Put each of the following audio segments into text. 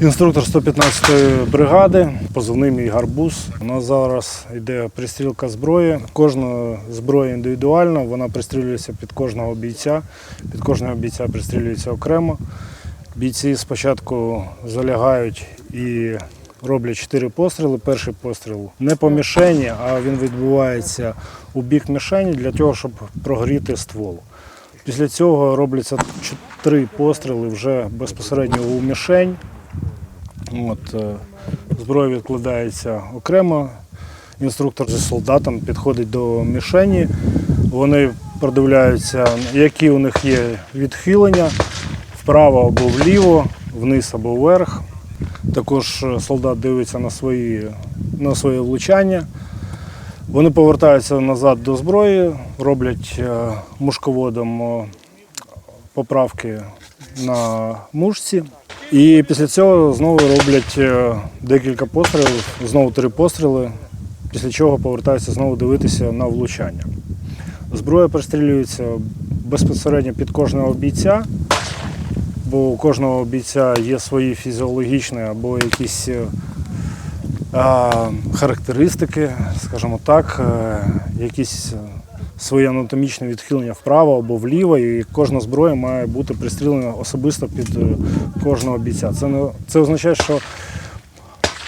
Інструктор 115-ї бригади, позивний мій гарбуз. У нас зараз йде пристрілка зброї. Кожна зброя індивідуальна, вона пристрілюється під кожного бійця. Під кожного бійця пристрілюється окремо. Бійці спочатку залягають і роблять чотири постріли. Перший постріл не по мішені, а він відбувається у бік мішені для того, щоб прогріти ствол. Після цього робляться три постріли вже безпосередньо у мішень. От, е, зброя відкладається окремо. Інструктор зі солдатом підходить до мішені. Вони продивляються, які у них є відхилення вправо або вліво, вниз або вверх. Також е, солдат дивиться на свої, на своє влучання. Вони повертаються назад до зброї, роблять е, мушководом поправки на мушці. І після цього знову роблять е, декілька пострілів, знову три постріли, після чого повертаються знову дивитися на влучання. Зброя пристрілюється безпосередньо під кожного бійця, бо у кожного бійця є свої фізіологічні або якісь е, характеристики, скажімо так, е, якісь е, свої анатомічні відхилення вправо або вліво, і кожна зброя має бути пристрілена особисто під е, кожного бійця. Це, не, це означає, що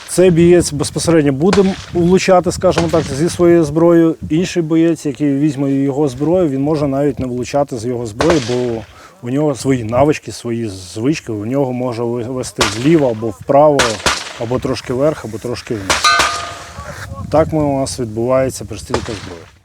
цей бієць безпосередньо буде влучати, скажімо так, зі своєю зброєю. Інший боєць, який візьме його зброю, він може навіть не влучати з його зброї, бо у нього свої навички, свої звички, у нього може вести зліва або вправо, або трошки вверх, або трошки вниз. Так у нас відбувається пристрілка зброї.